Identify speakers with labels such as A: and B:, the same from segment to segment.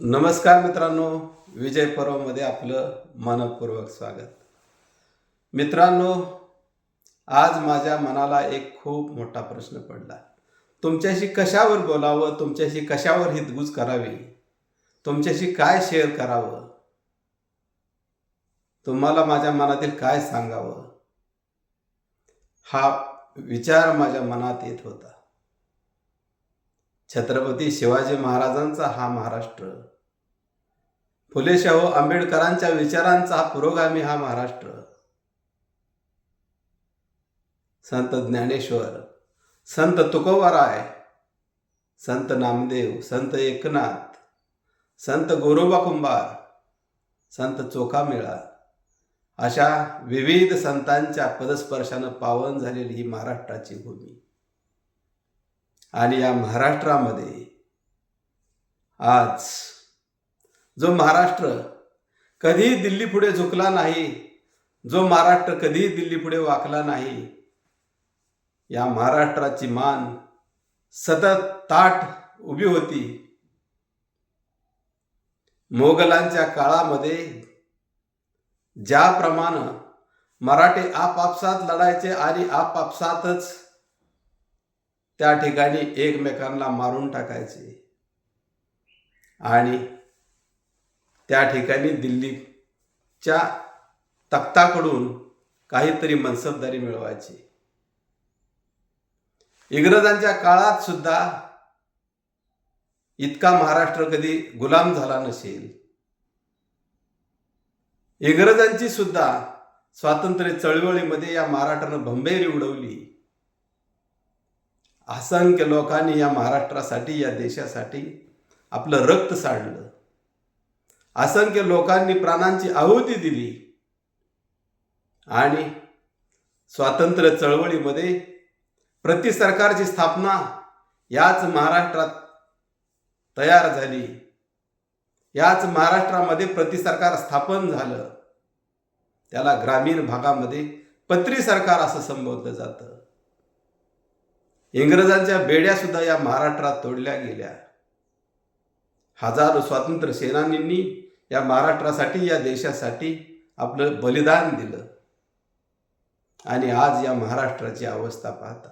A: नमस्कार मित्रांनो विजय पर्वमध्ये आपलं मनपूर्वक स्वागत. मित्रांनो आज माझ्या मनाला एक खूप मोठा प्रश्न पडला. तुमच्याशी कशावर बोलावं तुमच्याशी कशावर हितगुज करावी तुमच्याशी काय शेअर करावं तुम्हाला माझ्या मनातील काय सांगावं हा विचार माझ्या मनात येत होता. छत्रपती शिवाजी महाराजांचा हा महाराष्ट्र. फुले शाहू आंबेडकरांच्या विचारांचा पुरोगामी हा महाराष्ट्र. संत ज्ञानेश्वर संत तुकोबाराय संत नामदेव संत एकनाथ संत गोरोबा कुंभार संत चोखामेळा अशा विविध संतांच्या पदस्पर्शानं पावन झालेली ही महाराष्ट्राची भूमी. आणि या महाराष्ट्रामध्ये आज जो महाराष्ट्र कधीही दिल्ली पुढे झुकला नाही जो महाराष्ट्र कधीही दिल्ली पुढे वाकला नाही या महाराष्ट्राची मान सतत ताट उभी होती. मोगलांच्या काळामध्ये ज्याप्रमाणे मराठे आपापसात लढायचे आणि आपापसातच त्या ठिकाणी एकमेकांना मारून टाकायचे. आणि त्या ठिकाणी दिल्लीच्या तख्ताकडून काहीतरी मनसबदारी मिळवायची. इंग्रजांच्या काळात सुद्धा इतका महाराष्ट्र कधी गुलाम झाला नसेल. इंग्रजांची सुद्धा स्वातंत्र्य चळवळीमध्ये या महाराष्ट्रानं भंबेरी उडवली. असंख्य लोकांनी या महाराष्ट्रासाठी या देशासाठी आपलं रक्त साडलं. असंख्य लोकांनी प्राणांची आहुती दिली. आणि स्वातंत्र्य चळवळीमध्ये प्रति सरकारची स्थापना याच महाराष्ट्रात तयार झाली. याच महाराष्ट्रामध्ये प्रति सरकार स्थापन झालं. त्याला ग्रामीण भागामध्ये पत्री सरकार असं संबोधलं जातं. इंग्रजांच्या बेड्या सुद्धा या महाराष्ट्रात तोडल्या गेल्या. हजारो स्वातंत्र्य सेनानींनी या महाराष्ट्रासाठी या देशासाठी आपलं बलिदान दिलं. आणि आज या महाराष्ट्राची अवस्था पाहता.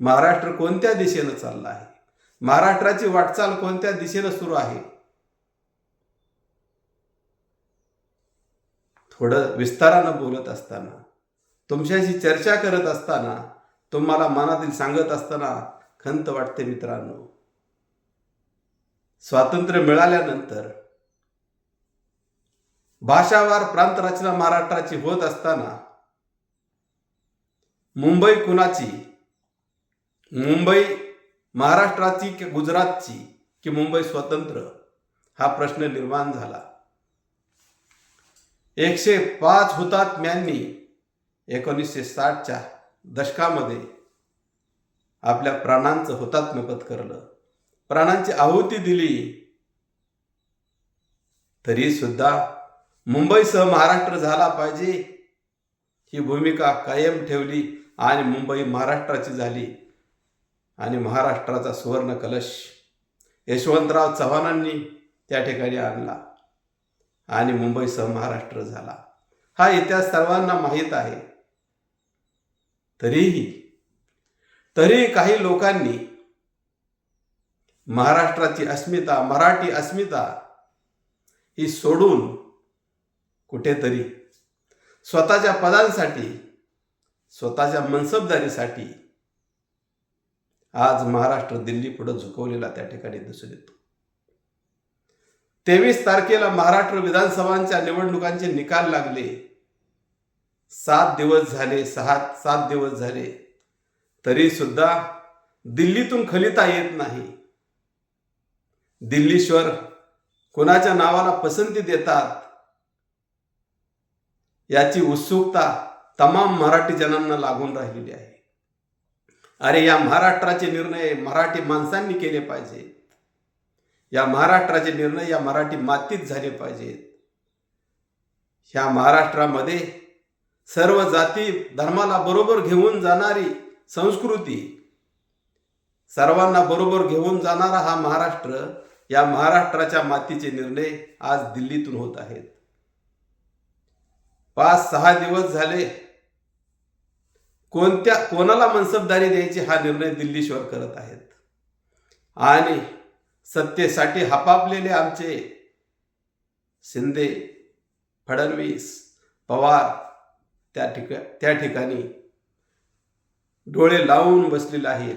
A: महाराष्ट्र कोणत्या दिशेनं चालला आहे? महाराष्ट्राची वाटचाल कोणत्या दिशेनं सुरू आहे? थोडं विस्तारानं बोलत असताना तुमच्याशी चर्चा करत असताना तुम्हाला मनातील सांगत असताना खंत वाटते मित्रांनो. स्वातंत्र्य मिळाल्यानंतर भाषावार प्रांत रचना महाराष्ट्राची होत असताना मुंबई कुणाची? मुंबई महाराष्ट्राची की गुजरातची की मुंबई स्वतंत्र? हा प्रश्न निर्माण झाला. एकशे पाच हुतात्म्यांनी एकोणीसशे साठच्या दशकामध्ये आपल्या प्राणांचं हुतात्म्य करलं. प्राणांची आहुती दिली तरी सुद्धा मुंबईसह महाराष्ट्र झाला पाहिजे. ही भूमिका कायम ठेवली आणि मुंबई महाराष्ट्राची झाली. आणि महाराष्ट्राचा सुवर्ण कलश यशवंतराव चव्हाणांनी त्या ठिकाणी आणला आणि मुंबईसह महाराष्ट्र झाला. हा इतिहास सर्वांना माहीत आहे. तरीही तरी काही लोकांनी महाराष्ट्राची अस्मिता मराठी अस्मिता ही सोडून कुठेतरी स्वतःच्या पदांसाठी स्वतःच्या मनसबदारीसाठी आज महाराष्ट्र दिल्ली पुढे झुकवलेला त्या ठिकाणी दिसून येतो. तेवीस तारखेला महाराष्ट्र विधानसभांच्या निवडणुकांचे निकाल लागले. सात दिवस झाले सहा सात दिवस झाले. तरी सुद्धा दिल्लीतून खलिता येत नाही. दिल्लीश्वर कोणाच्या नावाला पसंती देतात? याची उत्सुकता तमाम मराठी जनांना लागून राहिलेली आहे. अरे या महाराष्ट्राचे निर्णय मराठी माणसांनी केले पाहिजेत. या महाराष्ट्राचे निर्णय या मराठी मातीत झाले पाहिजेत. ह्या महाराष्ट्रामध्ये सर्व जाती धर्माला बरोबर घेऊन जाणारी संस्कृती. सर्वांना बरोबर घेऊन जाणारा हा महाराष्ट्र या महाराष्ट्राच्या मातीचे निर्णय आज दिल्लीतून होत आहेत. पाच सहा दिवस झाले. कोणत्या कोणाला मनसबदारी द्यायची हा निर्णय दिल्लीश्वर करत आहेत. आणि सत्तेसाठी हपापलेले आमचे शिंदे फडणवीस पवार त्या ठिका त्या ठिकाणी डोळे लावून बसलेले आहेत.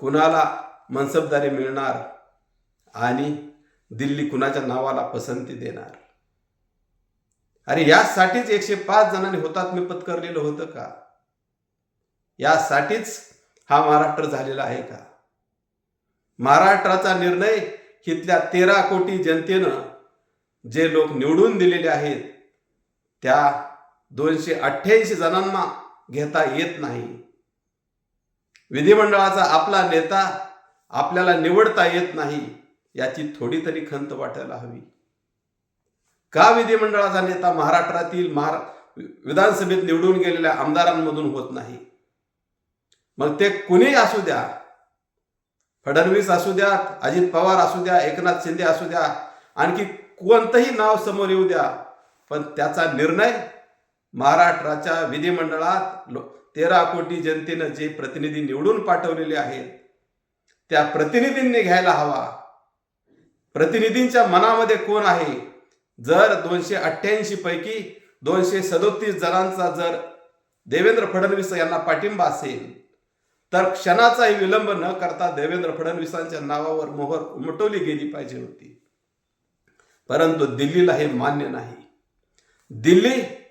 A: कुणाला मनसबदारी मिळणार आणि दिल्ली कुणाच्या नावाला पसंती देणार? अरे यासाठीच एकशे पाच जणांनी हुतात्मे पत्करलेलं होतं का? यासाठीच हा महाराष्ट्र झालेला आहे का? महाराष्ट्राचा निर्णय इथल्या तेरा कोटी जनतेनं जे लोक निवडून दिलेले आहेत त्या दोनशे अठ्ठ्याऐंशी जणांना घेता येत नाही. विधिमंडळाचा आपला नेता आपल्याला निवडता येत नाही याची थोडी तरी खंत वाटायला हवी. का विधिमंडळाचा नेता महाराष्ट्रातील महारा विधानसभेत निवडून गेलेल्या आमदारांमधून होत नाही? मग ते कुणी असू द्या. फडणवीस असू द्या अजित पवार असू द्या एकनाथ शिंदे असू द्या आणखी कोणतंही नाव समोर येऊ द्या पण त्याचा निर्णय महाराष्ट्राच्या विधिमंडळात लो तेरा कोटी जनतेनं जे प्रतिनिधी निवडून पाठवलेले आहेत त्या प्रतिनिधींनी घ्यायला हवा. प्रतिनिधींच्या मनामध्ये कोण आहे? जर दोनशे अठ्ठ्याऐंशी पैकी दोनशे सदोतीस जणांचा जर देवेंद्र फडणवीस यांना पाठिंबा असेल तर क्षणाचाही विलंब न करता देवेंद्र फडणवीसांच्या नावावर मोहर उमटवली गेली पाहिजे होती. परंतु दिल्लीला हे मान्य नाही. दिल्ली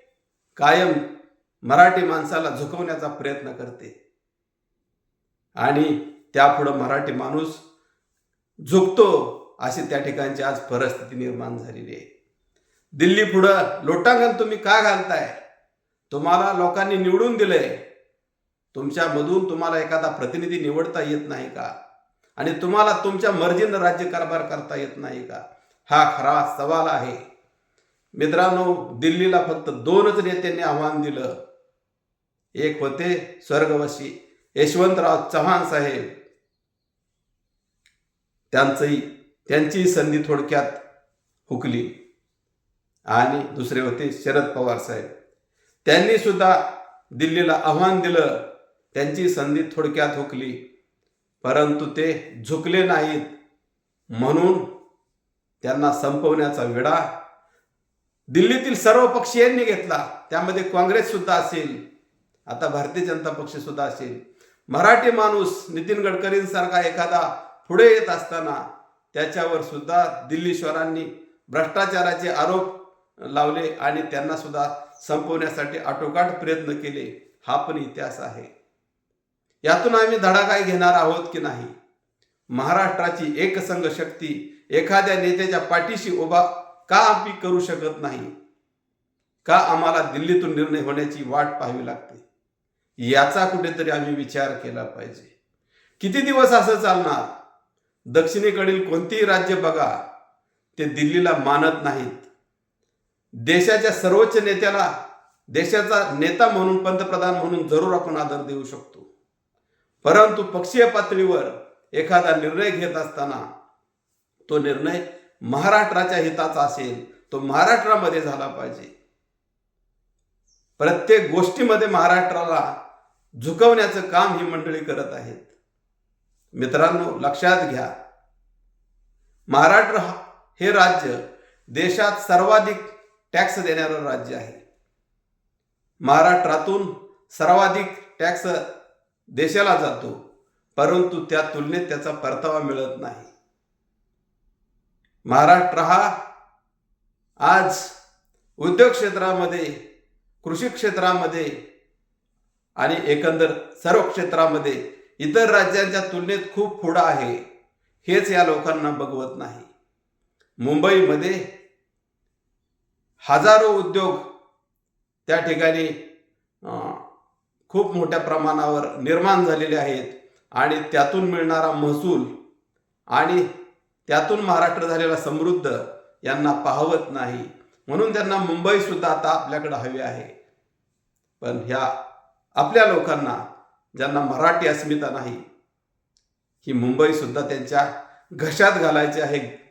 A: कायम मराठी माणसाला झुकवण्याचा प्रयत्न करते. आणि त्यापुढं मराठी माणूस झुकतो अशी त्या ठिकाणची आज परिस्थिती निर्माण झालेली आहे. दिल्ली पुढं लोटांगण तुम्ही का घालताय? तुम्हाला लोकांनी निवडून दिलंय. तुमच्यामधून तुम्हाला एखादा प्रतिनिधी निवडता येत नाही का? आणि तुम्हाला तुमच्या मर्जीनं राज्यकारभार करता येत नाही का? हा खरा सवाल आहे. मित्रांनो दिल्लीला फक्त दोनच नेत्यांनी आव्हान दिलं. एक होते स्वर्गवासी यशवंतराव चव्हाण साहेब. त्यांचंही त्यांची संधी थोडक्यात हुकली. आणि दुसरे होते शरद पवार साहेब. त्यांनी सुद्धा दिल्लीला आव्हान दिलं. त्यांची संधी थोडक्यात हुकली. परंतु ते झुकले नाहीत. म्हणून त्यांना संपवण्याचा विडा दिल्लीतील सर्व पक्षीयांनी घेतला. त्यामध्ये काँग्रेस सुद्धा असेल. आता भारतीय जनता पक्ष सुद्धा असेल. मराठी माणूस नितीन गडकरींसारखा एखादा पुढे येत असताना त्याच्यावर सुद्धा दिल्लीश्वरांनी भ्रष्टाचाराचे आरोप लावले आणि त्यांना सुद्धा संपवण्यासाठी आटोकाट प्रयत्न केले. हा पण इतिहास आहे. यातून आम्ही धडा काय घेणार आहोत की नाही? महाराष्ट्राची एकसंघ शक्ती एखाद्या नेत्याच्या पाठीशी उभा का आम्ही करू शकत नाही? का आम्हाला दिल्लीतून निर्णय होण्याची वाट पाहावी लागते? याचा कुठेतरी आम्ही विचार केला पाहिजे. किती दिवस असं चालणार? दक्षिणेकडील कोणतेही राज्य बघा ते दिल्लीला मानत नाहीत. देशाच्या सर्वोच्च नेत्याला देशाचा नेता म्हणून पंतप्रधान म्हणून जरूर आपण आदर देऊ शकतो. परंतु पक्षीय पातळीवर एखादा निर्णय घेत असताना तो निर्णय महाराष्ट्राच्या हिताचा असेल तो महाराष्ट्रामध्ये झाला पाहिजे. प्रत्येक गोष्टीमध्ये महाराष्ट्राला झुकवण्याचं काम ही मंडळी करत आहेत. मित्रांनो लक्षात घ्या. महाराष्ट्र हे राज्य देशात सर्वाधिक टॅक्स देणारं राज्य आहे. महाराष्ट्रातून सर्वाधिक टॅक्स देशाला जातो परंतु त्या तुलनेत त्याचा परतावा मिळत नाही. महाराष्ट्र हा आज उद्योग क्षेत्रामध्ये कृषी क्षेत्रामध्ये आणि एकंदर सर्व क्षेत्रामध्ये इतर राज्यांच्या तुलनेत खूप पुढं आहे हेच या लोकांना बघवत नाही. मुंबईमध्ये हजारो उद्योग त्या ठिकाणी खूप मोठ्या प्रमाणावर निर्माण झालेले आहेत आणि त्यातून मिळणारा महसूल आणि त्यातून महाराष्ट्र झालेला समृद्ध यांना पाहवत नाही. म्हणून त्यांना मुंबई सुद्धा आता आपल्याकडे हवी आहे. पण ह्या आपल्या लोकांना ज्यांना मराठी अस्मिता नाही ही मुंबई सुद्धा त्यांच्या घशात घालायचे आहे.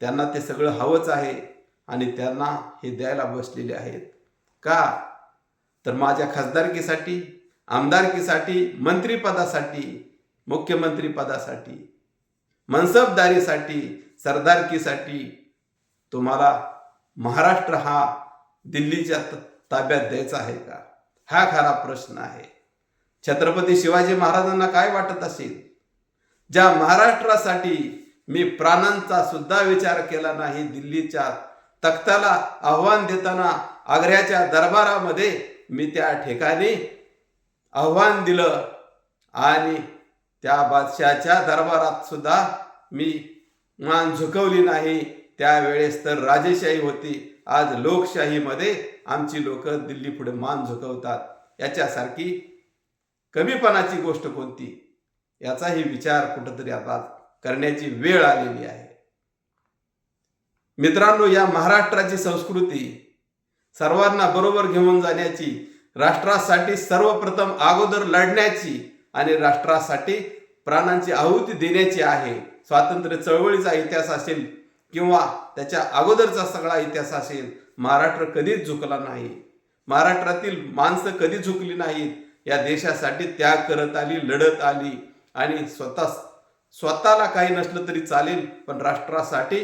A: त्यांना ते सगळं हवंच आहे आणि त्यांना हे द्यायला बसलेले आहेत. का? तर माझ्या खासदारकीसाठी आमदारकीसाठी मंत्रिपदासाठी मुख्यमंत्रीपदासाठी मनसबदारीसाठी सरदारकीसाठी तुम्हाला महाराष्ट्र हा दिल्लीच्या ताब्यात द्यायचा आहे का? हा खरा प्रश्न आहे. छत्रपती शिवाजी महाराजांना काय वाटत असेल? ज्या महाराष्ट्रासाठी मी प्राणांचा सुद्धा विचार केला नाही दिल्लीच्या तख्ताला आव्हान देताना आग्र्याच्या दरबारामध्ये मी त्या ठिकाणी आव्हान दिलं आणि त्या बादशाच्या दरबारात सुद्धा मी मान झुकवली नाही. त्यावेळेस तर राजेशाही होती. आज लोकशाहीमध्ये आमची लोक दिल्ली पुढे मान झुकवतात. याच्यासारखी कमीपणाची गोष्ट कोणती? याचाही विचार कुठंतरी आता करण्याची वेळ आलेली आहे. मित्रांनो या महाराष्ट्राची संस्कृती सर्वांना बरोबर घेऊन जाण्याची राष्ट्रासाठी सर्वप्रथम अगोदर लढण्याची आणि राष्ट्रासाठी प्राणांची आहुती देण्याची आहे. स्वातंत्र्य चळवळीचा इतिहास असेल किंवा त्याच्या अगोदरचा सगळा इतिहास असेल महाराष्ट्र कधीच झुकला नाही. महाराष्ट्रातील माणसं कधी झुकली नाहीत. या देशासाठी त्याग करत आली लढत आली आणि स्वतः स्वतःला काही नसलं तरी चालेल पण राष्ट्रासाठी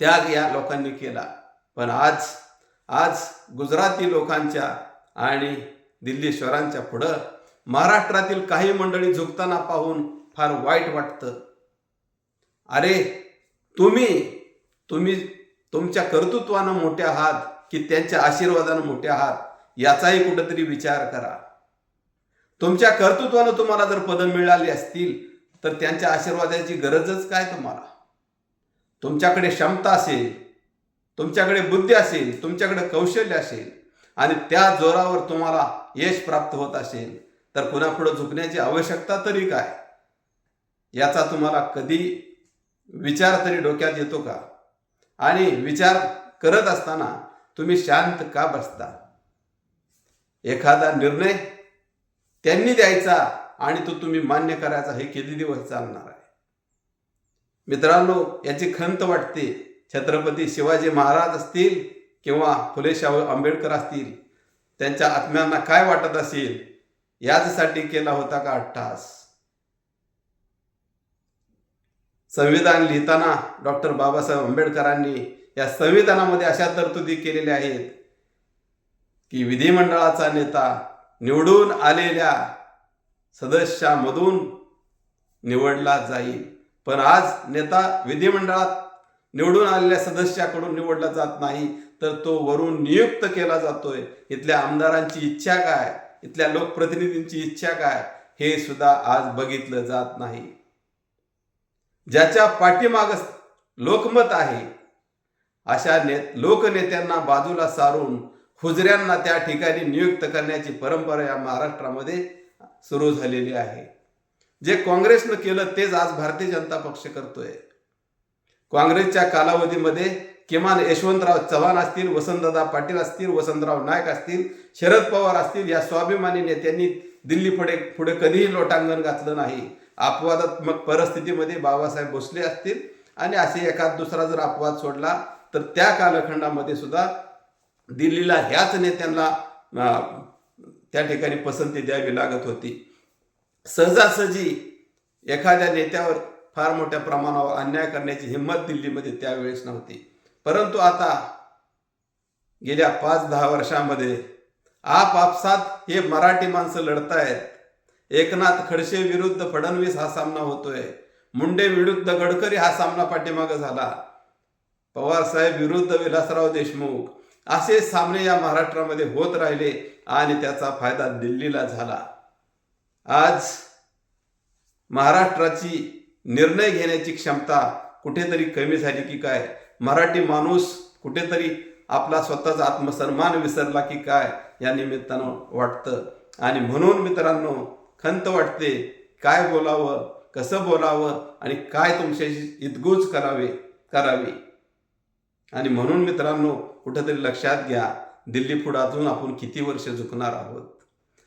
A: त्याग या लोकांनी केला. पण आज आज गुजराती लोकांच्या आणि दिल्लीश्वरांच्या पुढं महाराष्ट्रातील काही मंडळी झुकताना पाहून फार वाईट वाटतं. अरे तुम्ही तुम्ही तुमच्या कर्तृत्वानं मोठे आहात की त्यांच्या आशीर्वादानं मोठे आहात याचाही कुठेतरी विचार करा. तुमच्या कर्तृत्वानं तुम्हाला जर पदं मिळाली असतील तर त्यांच्या आशीर्वादाची गरजच काय तुम्हाला? तुमच्याकडे क्षमता असेल तुमच्याकडे बुद्धी असेल तुमच्याकडे कौशल्य असेल आणि त्या जोरावर तुम्हाला यश प्राप्त होत असेल तर कुणापुढं झुकण्याची आवश्यकता तरी काय? याचा तुम्हाला कधी विचार तरी डोक्यात येतो का? आणि विचार करत असताना तुम्ही शांत का बसता? एखादा निर्णय त्यांनी द्यायचा आणि तो तुम्ही मान्य करायचा हे किती दिवस चालणार आहे? मित्रांनो याची खंत वाटते. छत्रपती शिवाजी महाराज असतील किंवा फुले शाहू आंबेडकर असतील त्यांच्या आत्म्यांना काय वाटत असेल? याचसाठी केला होता का अट्टास? संविधान लिहिताना डॉक्टर बाबासाहेब आंबेडकरांनी या संविधानामध्ये अशा तरतुदी केलेल्या आहेत की विधिमंडळाचा नेता निवडून आलेल्या सदस्यामधून निवडला जाईल. पण आज नेता विधिमंडळात निवडून आलेल्या सदस्याकडून निवडला जात नाही तर तो वरून नियुक्त केला जातोय. इथल्या आमदारांची इच्छा काय? इथल्या लोकप्रतिनिधींची इच्छा काय हे सुद्धा आज बघितलं जात नाही. ज्याच्या पाठीमाग लोकमत आहे अशा ने लोकनेत्यांना बाजूला सारून हुजऱ्यांना त्या ठिकाणी नियुक्त करण्याची परंपरा या महाराष्ट्रामध्ये सुरू झालेली आहे. जे काँग्रेसनं केलं तेच आज भारतीय जनता पक्ष करतोय. काँग्रेसच्या कालावधीमध्ये किमान यशवंतराव चव्हाण असतील वसंतदादा पाटील असतील वसंतराव नाईक असतील शरद पवार असतील या स्वाभिमानी नेत्यांनी दिल्ली पुढे पुढे कधीही लोटांगण घातलं नाही. अपवादात्मक परिस्थितीमध्ये बाबासाहेब भोसले असतील आणि असे एखाद दुसरा जर अपवाद सोडला तर त्या कालखंडामध्ये सुद्धा दिल्लीला ह्याच नेत्यांना त्या ठिकाणी पसंती द्यावी लागत होती. सहजासहजी एखाद्या नेत्यावर फार मोठ्या प्रमाणावर अन्याय करण्याची हिंमत दिल्लीमध्ये त्यावेळेस नव्हती. परंतु आता गेल्या पाच दहा वर्षामध्ये आपापसात हे मराठी माणसं लढतायत. एकनाथ खडसे विरुद्ध फडणवीस हा सामना होतोय. मुंडे विरुद्ध गडकरी हा सामना पाठीमागं झाला. पवार साहेब विरुद्ध विलासराव देशमुख असे सामने या महाराष्ट्रामध्ये होत राहिले आणि त्याचा फायदा दिल्लीला झाला. आज महाराष्ट्राची निर्णय घेण्याची क्षमता कुठेतरी कमी झाली की काय? मराठी माणूस कुठेतरी आपला स्वतःचा आत्मसन्मान विसरला की काय या निमित्तानं वाटतं. आणि म्हणून मित्रांनो खंत वाटते काय बोलावं कसं बोलावं आणि काय तुमच्याशी इतगूज करावे करावी. आणि म्हणून मित्रांनो कुठंतरी लक्षात घ्या दिल्ली पुढातून आपण किती वर्ष झुकणार आहोत?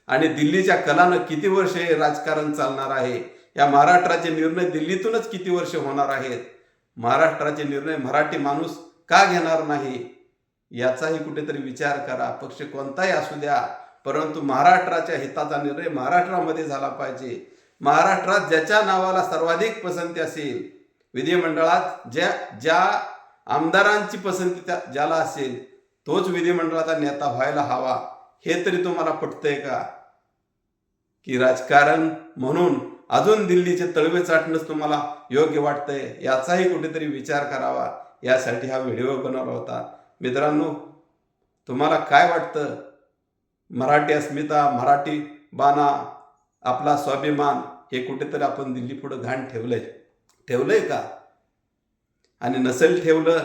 A: आणि दिल्लीच्या कलानं किती वर्ष हे राजकारण चालणार आहे? या महाराष्ट्राचे निर्णय दिल्लीतूनच किती वर्ष होणार आहेत? महाराष्ट्राचे निर्णय मराठी माणूस का घेणार नाही? याचाही कुठेतरी विचार करा. पक्ष कोणताही असू द्या परंतु महाराष्ट्राच्या हिताचा निर्णय महाराष्ट्रामध्ये झाला पाहिजे. महाराष्ट्रात ज्याच्या नावाला सर्वाधिक पसंती असेल विधिमंडळात ज्या ज्या आमदारांची पसंती त्या ज्याला असेल तोच विधिमंडळाचा नेता व्हायला हवा. हे तरी तुम्हाला पटतंय का? की राजकारण म्हणून अजून दिल्लीचे तळवे चाटणंच तुम्हाला योग्य वाटतंय याचाही कुठेतरी विचार करावा. यासाठी हा व्हिडिओ बनवला होता. मित्रांनो तुम्हाला काय वाटतं? मराठी अस्मिता मराठी बाणा आपला स्वाभिमान हे कुठेतरी आपण दिल्ली पुढं घाण ठेवलंय. ठेवलंय का? आणि नसेल ठेवलं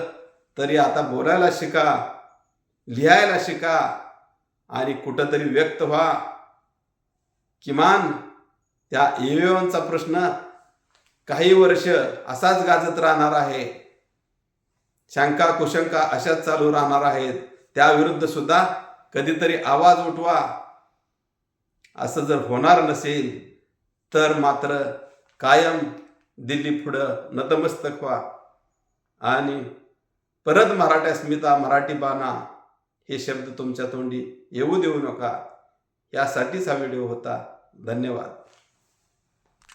A: तरी आता बोलायला शिका लिहायला शिका आणि कुठंतरी व्यक्त व्हा. किमान त्या ईव्हीएमचा प्रश्न काही वर्ष असाच गाजत राहणार आहे. शंका कुशंका अशाच चालू राहणार आहेत. त्याविरुद्ध सुद्धा कधीतरी आवाज उठवा. असं जर होणार नसेल तर मात्र कायम दिल्ली पुढं नतमस्तक व्हा. आणि परत मराठी अस्मिता मराठी बाणा हे शब्द तुमच्या तोंडी येऊ देऊ नका. यासाठीच हा व्हिडिओ होता. धन्यवाद.